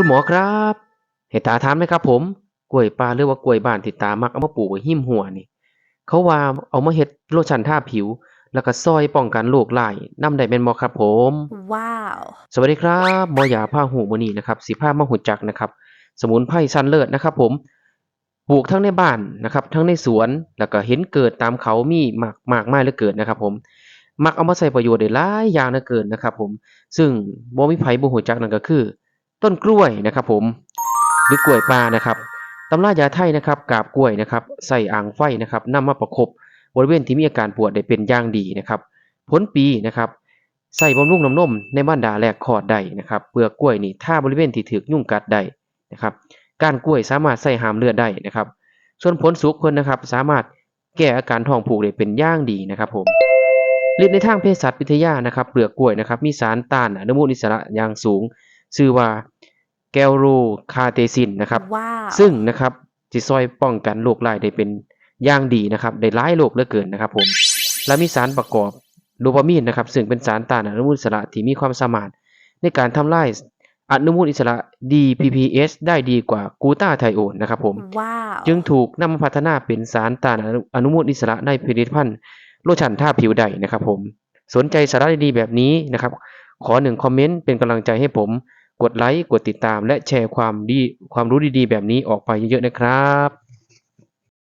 คุณหมอครับเห็นตาทานไหมครับ ผมกล้วยป่าหรือว่ากล้วยบ้านที่ตามักเอามาปลูกไว้หิมหัวนี่ เขาว่าเอามาเฮ็ดโลชั่นทาผิว แล้วก็ซอยป้องกันโรคร้ายนำได้แม่นบ่ครับ ผม Wow. สวัสดีครับหมอยาผ้าหูมื้อนี้นะครับสิพามาหูจักนะครับ สมุนไพรชั้นเลิศนะครับ ผมปลูกทั้งในบ้านนะครับ ทั้งในสวนแล้วก็เห็นเกิดตามเขามีมากมากมายเหลือเกินนะครับ ผมมักเอามาใช้ประโยชน์ได้หลายอย่างเหลือเกินนะครับ ผม ซึ่งบ่มีไผบ่ฮู้จักนั่นก็คือ ต้นกล้วยนะครับผมหรือกล้วยป่านะครับตำรายาไทยนะครับกาบกล้วยนะครับใส่อ่างไฟนะครับนำมาประคบบริเวณที่มีอาการปวดได้เป็นอย่างดีนะครับผลปีนะครับใส่บำรุงน้ำนมในบ้านดาแลกคอดได้นะครับเปลือกกล้วยนี่ถ้าบริเวณที่ถูกยุ่งกัดได้นะครับก้านกล้วยสามารถใส่หามเลือดได้นะครับ ส่วนผลสุกเพิ่นนะครับสามารถแก้อาการท้องผูกได้เป็นอย่างดีนะครับผมฤทธิ์ในทางเภสัชวิทยานะครับเปลือกกล้วยนะครับมีสารต้านอนุมูลอิสระอย่างสูง ชื่อว่าแกลโรคาเตซินนะครับ Wow. ซึ่งนะครับจะซอยป้องกันโรคร้ายได้เป็นอย่างดีนะครับได้หลายโรคเหลือเกินนะครับ ผม และมีสารประกอบโดปามีนนะครับ ซึ่งเป็นสารต้านอนุมูลอิสระที่มีความสามารถ ในการทำลายอนุมูลอิสระ DPPS ได้ดีกว่ากลูตาไทโอนนะครับผม Wow. จึงถูกนำมาพัฒนาเป็นสารต้านอนุอนุมูลอิสระในผลิตภัณฑ์โลชั่นทาผิวใดนะครับ ผม สนใจสาระดีๆแบบนี้นะครับ ขอหนึ่งคอมเมนต์เป็นกำลังใจให้ผม กดไลค์ กดติดตาม และแชร์ความดีความรู้ดีๆ แบบนี้ออกไปเยอะๆนะครับ